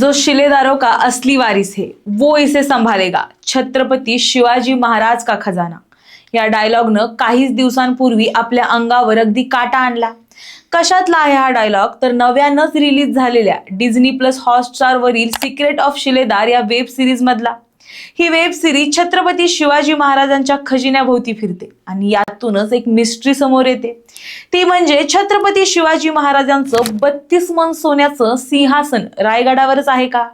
जो शिलेदारों का असली वारिस है वो इसे संभालेगा. छत्रपती शिवाजी महाराज का खजाना. या डायलॉगनं काहीच दिवसांपूर्वी आपल्या अंगावर अगदी काटा आणला. कशातला आहे हा डायलॉग तर नव्यानंच रिलीज झालेल्या डिझनी प्लस हॉटस्टारवरील सिक्रेट ऑफ शिलेदार या वेब सिरीज मधला. ही वेब सिरीज छत्रपती शिवाजी महाराजांच्या खजिन्याभोवती फिरते आणि यातूनच एक मिस्ट्री समोर येते. ती म्हणजे छत्रपती शिवाजी महाराजांचं बत्तीस मन सोन्याचं सिंहासन रायगडावरच आहे का?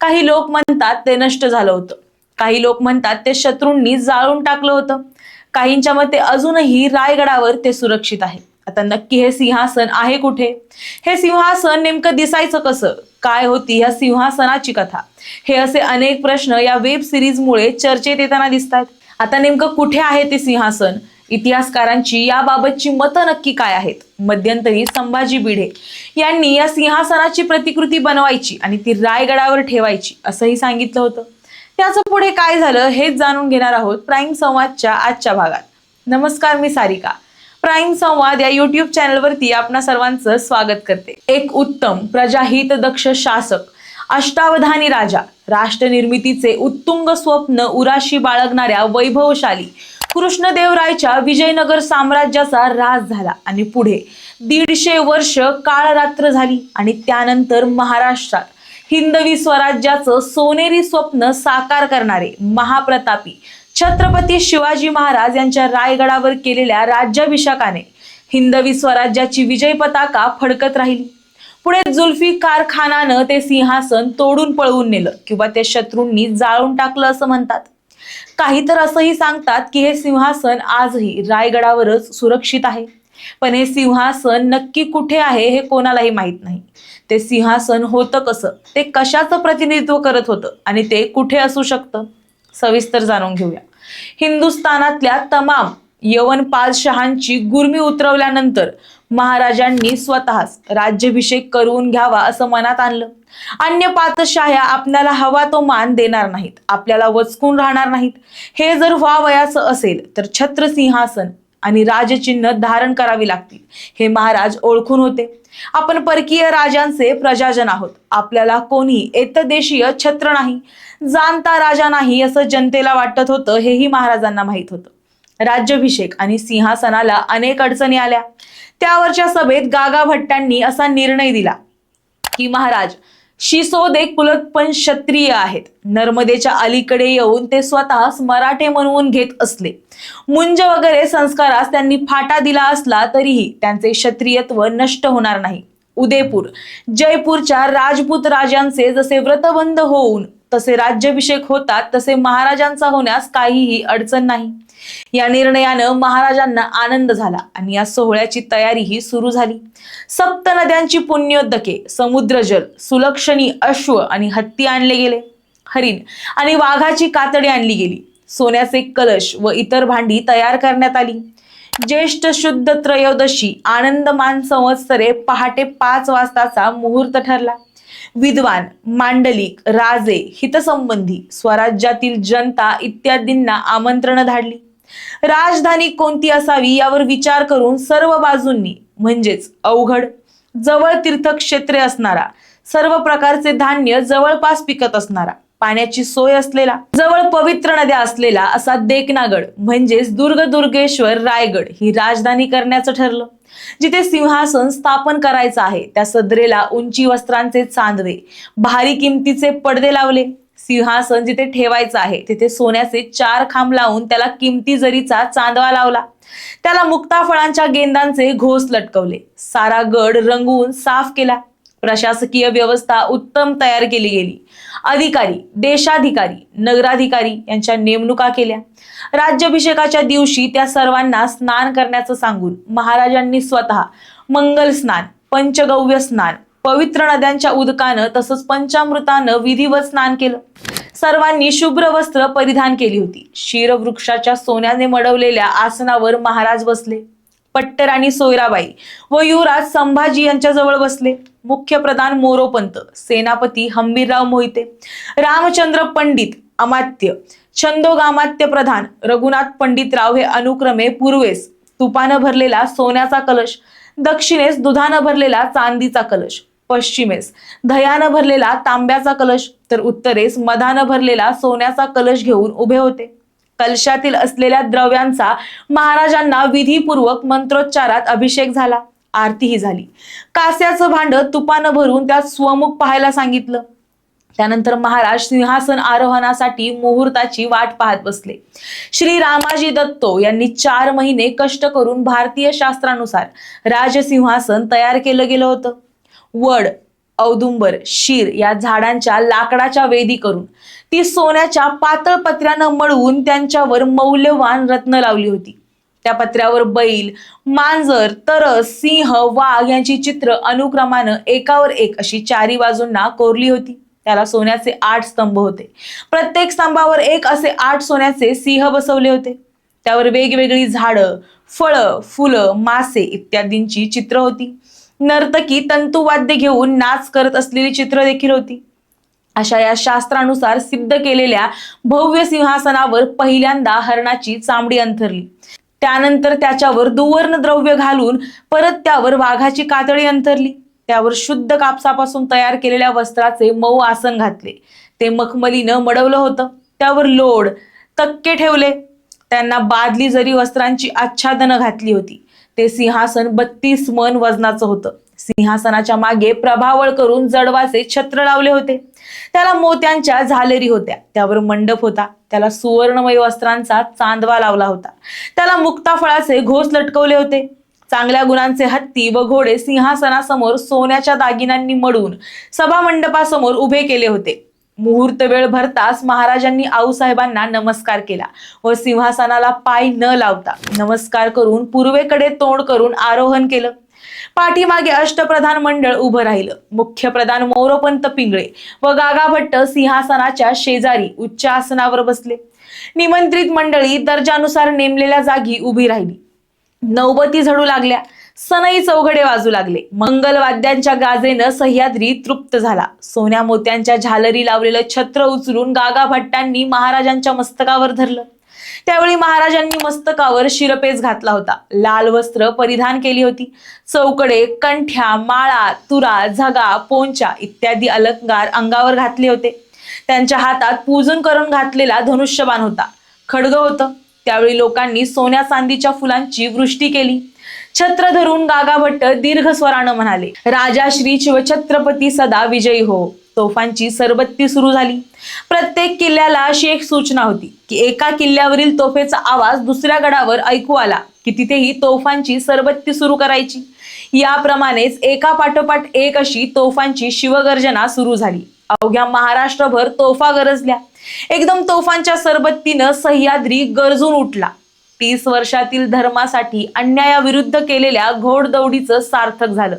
काही लोक म्हणतात ते नष्ट झालं होतं. काही लोक म्हणतात ते शत्रूंनी जाळून टाकलं होतं. काहींच्या मते अजूनही रायगडावर ते सुरक्षित आहे. आता नक्की हे सिंहासन आहे कुठे? हे सिंहासन नेमकं दिसायचं कसं? काय होती या सिंहासनाची कथा. हे असे अनेक प्रश्न या वेब सिरीजमुळे चर्चेत येताना दिसतात. आता नेमकं कुठे आहे ते सिंहासन? इतिहासकारांची याबाबतची मतं नक्की काय आहेत? मध्यंतरी संभाजी भिडे यांनी या सिंहासनाची प्रतिकृती बनवायची आणि ती रायगडावर ठेवायची असंही सांगितलं होतं. त्याचं पुढे काय झालं हेच जाणून घेणार आहोत प्राईम संवादच्या आजच्या भागात. नमस्कार मी सारिका. प्राईम संवाद या युट्यूब चॅनलवरती आपणा सर्वांचं स्वागत करते. एक उत्तम प्रजाहित दक्ष शासक अष्टावधानी राजा राष्ट्र निर्मितीचे उत्तुंग स्वप्न उराशी बाळगणाऱ्या वैभवशाली कृष्णदेवरायच्या विजयनगर साम्राज्याचा राज झाला आणि पुढे दीडशे वर्ष काळ रात्र झाली आणि त्यानंतर महाराष्ट्रात हिंदवी स्वराज्याचं सोनेरी स्वप्न साकार करणारे महाप्रतापी छत्रपती शिवाजी महाराज यांच्या रायगडावर केलेल्या राज्याभिषेकाने हिंदवी स्वराज्याची विजय पताका फडकत राहिली. पुढे जुल्फी कारखानानं ते सिंहासन तोडून पळवून नेलं किंवा ते शत्रूंनी जाळून टाकलं असं म्हणतात. काही तर असंही सांगतात की हे सिंहासन आजही रायगडावरच सुरक्षित आहे. पण हे सिंहासन नक्की कुठे आहे हे कोणालाही माहीत नाही. ते सिंहासन होतं कसं? ते कशाचं प्रतिनिधित्व करत होतं? आणि ते कुठे असू शकतं? सविस्तर जाणून घेऊया. हिंदुस्थानातल्या तमाम यवन पादशहांची गुर्मी उतरवल्यानंतर महाराजांनी स्वतःच राज्याभिषेक करून घ्यावा असं मनात आणलं. अन्य पातशाह्या आपल्याला हवा तो मान देणार नाहीत आपल्याला वचकून राहणार नाहीत. हे जर व्हावयाचं असेल तर छत्रसिंहासन आणि राजचिन्ह धारण करावी लागतील. हे महाराज ओळखून होते. आपण परकीय राजांचे प्रजाजन आहोत. आपल्याला कोणी एतदेशीय छत्र नाही. जाणता राजा नाही असं जनतेला वाटत होतं हेही महाराजांना माहीत होतं. राज्याभिषेक आणि सिंहासनाला अनेक अडचणी आल्या. त्यावरच्या सभेत गागा भट्टांनी असा निर्णय दिला की महाराज शिसोद एक कुलतपण क्षत्रिय आहेत. नर्मदेच्या अलीकडे येऊन ते स्वतःच मराठे म्हणवून घेत असले. मुंज वगैरे संस्कारास त्यांनी फाटा दिला असला तरीही त्यांचे क्षत्रियत्व नष्ट होणार नाही. उदयपूर जयपूरच्या राजपूत राजांचे जसे व्रतबंध होऊन तसे राज्याभिषेक होतात तसे महाराजांचा होण्यास काहीही अडचण नाही. या निर्णयानं महाराजांना आनंद झाला आणि या सोहळ्याची तयारीही सुरू झाली. सप्त नद्यांची पुण्योदके समुद्रजल सुलक्षणी अश्व आणि हत्ती आणले गेले. हरिण आणि वाघाची कातडी आणली गेली. सोन्याचे कलश व इतर भांडी तयार करण्यात आली. ज्येष्ठ शुद्ध त्रयोदशी आनंदमान संवत्सरे पहाटे पाच वाजताचा मुहूर्त ठरला. विद्वान मांडलिक राजे हितसंबंधी स्वराज्यातील जनता इत्यादींना आमंत्रण धाडली. राजधानी कोणती असावी यावर विचार करून सर्व बाजूंनी म्हणजेच अवघड जवळ तीर्थक्षेत्रे असणारा सर्व प्रकारचे धान्य जवळपास पिकत असणारा पाण्याची सोय असलेला जवळ पवित्र नद्या असलेला असा देखनागड म्हणजेच दुर्ग दुर्गेश्वर रायगड ही राजधानी करण्याचं ठरलं. जिथे सिंहासन स्थापन करायचं आहे त्या सदरेला उंची वस्त्रांचे चांदवे भारी किमतीचे पडदे लावले. सिंहासन जिथे ठेवायचं आहे तिथे सोन्याचे चार खांब लावून त्याला किमती जरीचा चांदवा लावला. त्याला मुक्ता फळांच्या गेंदांचे घोस लटकवले. सारा गड रंगवून साफ केला. प्रशासकीय व्यवस्था उत्तम तयार केली गेली. अधिकारी देशाधिकारी नगराधिकारी यांच्या नेमणुका केल्या. राज्याभिषेकाच्या दिवशी त्या सर्वांना स्नान करण्याचं सांगून महाराजांनी स्वतः मंगल स्नान पंचगव्य स्नान पवित्र नद्यांच्या उदकानं तसंच पंचामृतानं विधिवत स्नान केलं. सर्वांनी शुभ्र वस्त्र परिधान केली होती. शिरवृक्षाच्या सोन्याने मडवलेल्या आसनावर महाराज बसले. पट्टराणी सोयराबाई व युवराज संभाजी यांच्या जवळ बसले. मुख्य प्रधान मोरोपंत सेनापती हंबीरराव मोहिते रामचंद्र पंडित अमात्य छंदोगामात्य प्रधान रघुनाथ पंडितराव हे अनुक्रमे पूर्वेस तुपानं भरलेला सोन्याचा कलश दक्षिणेस दुधानं भरलेला चांदीचा कलश पश्चिमेस. दह्यानं भरलेला तांब्याचा कलश तर उत्तरेस मधानं भरलेला सोन्याचा कलश घेऊन उभे होते. कलशातील असलेल्या द्रव्यांचा महाराजांना विधीपूर्वक मंत्रोच्चारात अभिषेक झाला. आरतीही झाली. कास्याचं भांड तुपानं भरून त्यात स्वमुख पाहायला सांगितलं. त्यानंतर महाराज सिंहासन आरोहणासाठी मुहूर्ताची वाट पाहत बसले. श्री रामाजी दत्तो यांनी चार महिने कष्ट करून भारतीय शास्त्रानुसार राजसिंहासन तयार केलं गेलं होतं. वड औदुंबर शीर या झाडांच्या लाकडाच्या वेदी करून ती सोन्याच्या पातळ पत्र्यानं मळवून त्यांच्यावर मौल्यवान रत्न लावली होती. त्या पत्र्यावर बैल मांजर तरस सिंह वाघ यांची चित्र अनुक्रमानं एकावर एक अशी चारी बाजूंना कोरली होती. त्याला सोन्याचे आठ स्तंभ होते. प्रत्येक स्तंभावर एक असे आठ सोन्याचे सिंह बसवले होते. त्यावर वेगवेगळी झाडं फळं फुलं मासे इत्यादींची चित्र होती. नर्तकी तंतुवाद्य घेऊन नाच करत असलेली चित्र देखील होती. अशा या शास्त्रानुसार सिद्ध केलेल्या भव्य सिंहासनावर पहिल्यांदा हरणाची चामडी अंथरली. त्यानंतर त्याच्यावर दुवर्ण द्रव्य घालून परत त्यावर वाघाची कातळी अंथरली. त्यावर शुद्ध कापसापासून तयार केलेल्या वस्त्राचे मऊ आसन घातले. ते मखमलीनं मडवलं होतं. त्यावर लोड तक्के ठेवले. त्यांना बादली जरी वस्त्रांची आच्छादनं घातली होती ते सिंहासन बत्तीस मन वजनाचं होतं. सिंहासनाच्या मागे प्रभावळ करून जडवाचे छत्र लावले होते. त्याला मोत्यांच्या झालेरी होत्या. त्यावर मंडप होता. त्याला सुवर्णमय वस्त्रांचा चांदवा लावला होता. त्याला मुक्ताफळाचे घोस लटकवले होते. चांगल्या गुणांचे हत्ती व घोडे सिंहासनासमोर सोन्याच्या दागिन्यांनी मडून सभा मंडपासमोर उभे केले होते. मुहूर्त वेळ भरताच महाराजांनी आऊसाहेबांना नमस्कार केला व सिंहासनाला पाय न लावता नमस्कार करून पूर्वेकडे तोंड करून आरोहण केलं. पाठीमागे अष्टप्रधान मंडळ उभं राहिलं. मुख्य प्रधान मोरोपंत पिंगळे व गागा भट्ट सिंहासनाच्या शेजारी उच्च आसनावर बसले. निमंत्रित मंडळी दर्जानुसार नेमलेल्या जागी उभी राहिली. नौबती झडू लागल्या. सनई चौघडे वाजू लागले. मंगलवाद्यांच्या गाजेनं सह्याद्री तृप्त झाला. सोन्या मोत्यांच्या झालरी लावलेलं छत्र उचलून गागा भट्टांनी महाराजांच्या मस्तकावर धरलं. त्यावेळी महाराजांनी मस्तकावर शिरपेच घातला होता. लाल वस्त्र परिधान केली होती. चौकडे कंठ्या माळा तुरा झगा पोंचा इत्यादी अलंकार अंगावर घातले होते. त्यांच्या हातात पूजन करून घातलेला धनुष्यबाण होता. खडग होतं. त्यावेळी लोकांनी सोन्या चांदीच्या फुलांची वृष्टी केली. छत्र धरून गागाभट्ट दीर्घ स्वरानं म्हणाले. राजा श्री शिवछत्रपती सदा विजयी हो. तोफांची सरबत्ती सुरू झाली. प्रत्येक किल्ल्याला अशी एक सूचना होती की एका किल्ल्यावरील तोफेचा आवाज दुसऱ्या गडावर ऐकू आला की तिथेही तोफांची सरबत्ती सुरू करायची. याप्रमाणेच एका पाठोपाठ एक अशी तोफांची शिवगर्जना सुरू झाली. अवघ्या महाराष्ट्रभर तोफा गरजल्या. एकदम तोफांच्या सरबत्तीनं सह्याद्री गरजून उठला. तीस वर्षातील धर्मासाठी अन्यायाविरुद्ध केलेल्या घोडदौडीचं सार्थक झालं.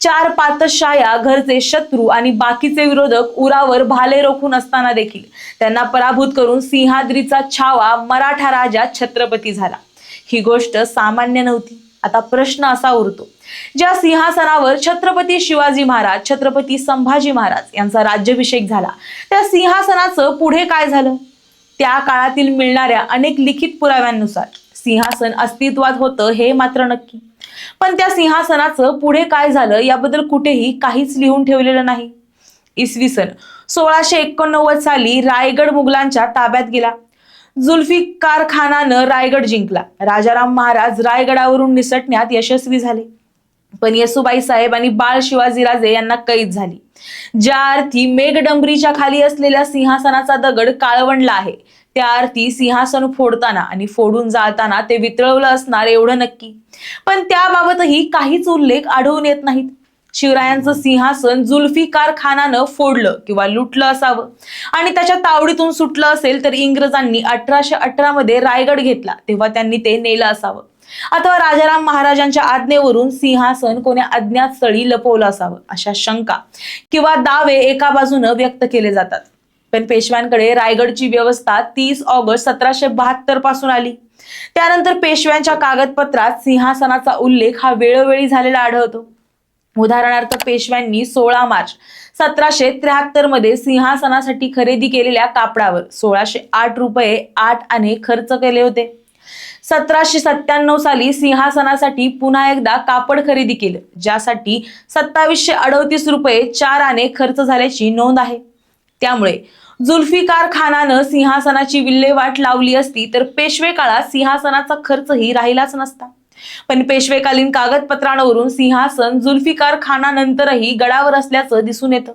चार पातशाया घरचे शत्रू आणि बाकीचे विरोधक उरावर भाले रोखून असताना देखील त्यांना पराभूत करून सिंहाद्रीचा छावा मराठा राजा छत्रपती झाला. ही गोष्ट सामान्य नव्हती. आता प्रश्न असा उरतो. ज्या सिंहासनावर छत्रपती शिवाजी महाराज छत्रपती संभाजी महाराज यांचा राज्याभिषेक झाला त्या सिंहासनाचं पुढे काय झालं? त्या काळातील मिळणाऱ्या अनेक लिखित पुराव्यांनुसार सिंहासन अस्तित्वात होतं हे मात्र नक्की. पण त्या सिंहासनाचं पुढे काय झालं याबद्दल कुठेही काहीच लिहून ठेवलेलं नाही. इसवी सन सोळाशे एकोणनव्वद साली रायगड मुघलांच्या ताब्यात गेला. जुल्फिकार खानानं रायगड जिंकला. राजाराम महाराज रायगडावरून निसटण्यात यशस्वी झाले. पण येसुबाई साहेब आणि बाळ शिवाजीराजे यांना कैद झाली. ज्या अर्थी मेघडंबरीच्या खाली असलेल्या सिंहासनाचा दगड काळवंडला आहे त्या अर्थी सिंहासन फोडताना आणि फोडून जाताना ते वितळवलं असणार एवढं नक्की. पण त्याबाबतही काहीच उल्लेख आढळून येत नाहीत. शिवरायांचं सिंहासन जुल्फिकार खानानं फोडलं किंवा लुटलं असावं. आणि त्याच्या तावडीतून सुटलं असेल तर इंग्रजांनी अठराशे अठरा मध्ये रायगड घेतला तेव्हा त्यांनी ते नेलं असावं. अथवा राजाराम महाराजांच्या आज्ञेवरून सिंहासन कोण्या अज्ञात स्थळी लपवलं असावं अशा शंका किंवा दावे एका बाजूनं व्यक्त केले जातात. पण पेशव्यांकडे रायगडची व्यवस्था तीस ऑगस्ट सतराशे बहात्तरपासून आली. त्यानंतर पेशव्यांच्या कागदपत्रात सिंहासनाचा उल्लेख हा वेळोवेळी झालेला आढळतो. उदाहरणार्थ पेशव्यांनी सोळा मार्च सतराशे त्र्याहत्तरमध्ये सिंहासनासाठी खरेदी केलेल्या कापडावर सोळाशे आठ रुपये आठ आणे खर्च केले होते. सतराशे सत्त्याण्णव साली सिंहासनासाठी पुन्हा एकदा कापड खरेदी केलं ज्यासाठी सत्तावीसशे अडतीस रुपये चार आणे खर्च झाल्याची नोंद आहे. त्यामुळे जुल्फिकार खानानं सिंहासनाची विल्हेवाट लावली असती तर पेशवे काळात सिंहासनाचा खर्चही राहिलाच नसता. पण पेशवेकालीन कागदपत्रांवरून सिंहासन जुल्फिकार खानानंतरही गडावर असल्याचं दिसून येतं.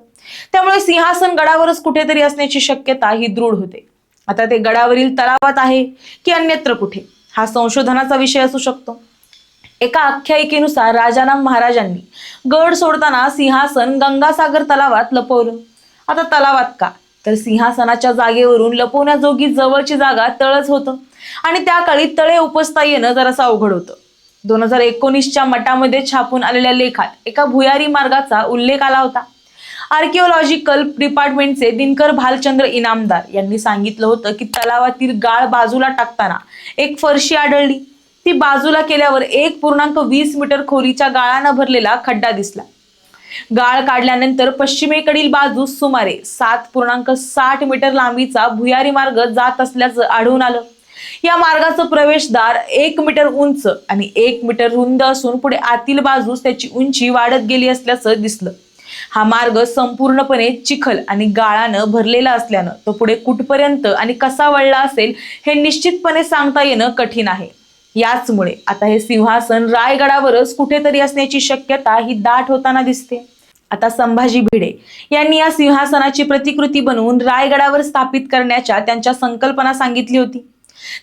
त्यामुळे सिंहासन गडावरच कुठेतरी असण्याची शक्यता ही दृढ होते. आता ते गडावरील तलावात आहे की अन्यत्र कुठे? हा संशोधनाचा विषय असू शकतो. एका आख्यायिकेनुसार राजाराम महाराजांनी गड सोडताना सिंहासन गंगासागर तलावात लपवलं. आता तलावात का? तर सिंहासनाच्या जागेवरून लपवण्याजोगी जवळची जागा तळच होतं. आणि त्या काळी तळे उपसता येणं जरासं अवघड होतं. दोन हजार एकोणीसच्या मठामध्ये छापून आलेल्या लेखात एका भुयारी मार्गाचा उल्लेख आला होता. आर्किओलॉजिकल डिपार्टमेंटचे दिनकर भालचंद्र इनामदार यांनी सांगितलं होतं की तलावातील गाळ बाजूला टाकताना एक फरशी आढळली. ती बाजूला केल्यावर एक पूर्णांक वीस मीटर खोलीच्या गाळानं भरलेला खड्डा दिसला. गाळ काढल्यानंतर पश्चिमेकडील बाजूस सुमारे सात पूर्णांक साठ मीटर लांबीचा भुयारी मार्ग जात असल्याचं आढळून आलं. या मार्गाचं प्रवेशद्वार एक मीटर उंच आणि एक मीटर रुंद असून पुढे आतील बाजूस त्याची उंची वाढत गेली असल्याचं दिसलं. हा मार्ग संपूर्णपणे चिखल आणि गाळानं भरलेला असल्यानं तो पुढे कुठपर्यंत आणि कसा वळला असेल हे निश्चितपणे सांगता येणं कठीण आहे. याचमुळे आता हे सिंहासन रायगडावरच कुठेतरी असण्याची शक्यता ही दाट होताना दिसते. आता संभाजी भिडे यांनी या सिंहासनाची प्रतिकृती बनवून रायगडावर स्थापित करण्याच्या त्यांच्या संकल्पना सांगितली होती.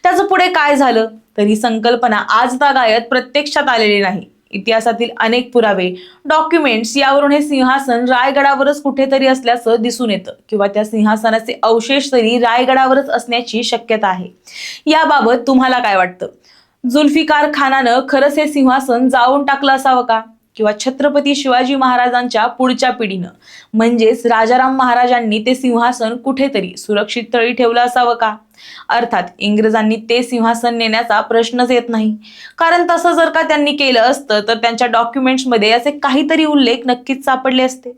त्याचं पुढे काय झालं? तर ही संकल्पना आज तागायत प्रत्यक्षात आलेली नाही. इतिहासातील अनेक पुरावे डॉक्युमेंट्स यावरून हे सिंहासन रायगडावरच कुठेतरी असल्याचं दिसून येतं किंवा त्या सिंहासनाचे अवशेष तरी रायगडावरच असण्याची शक्यता आहे. याबाबत तुम्हाला काय वाटतं? जुल्फिकार खानानं खरंच हे सिंहासन जाऊन टाकलं असावं का? किंवा छत्रपती शिवाजी महाराजांच्या पुढच्या पिढीनं. म्हणजेच राजाराम महाराजांनी ते सिंहासन कुठेतरी सुरक्षित तळी ठेवलं असावं का? अर्थात इंग्रजांनी ते सिंहासन नेण्याचा प्रश्नच येत नाही. कारण तसं जर का त्यांनी केलं असतं तर त्यांच्या डॉक्युमेंट्समध्ये असे काहीतरी उल्लेख नक्कीच सापडले असते.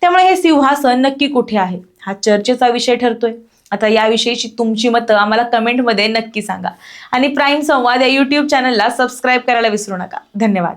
त्यामुळे हे सिंहासन नक्की कुठे आहे? हा चर्चेचा विषय ठरतोय. आता याविषयीची तुमची मतं आम्हाला कमेंटमध्ये नक्की सांगा. आणि प्राईम संवाद या यूट्यूब चॅनलला सबस्क्राईब करायला विसरू नका. धन्यवाद.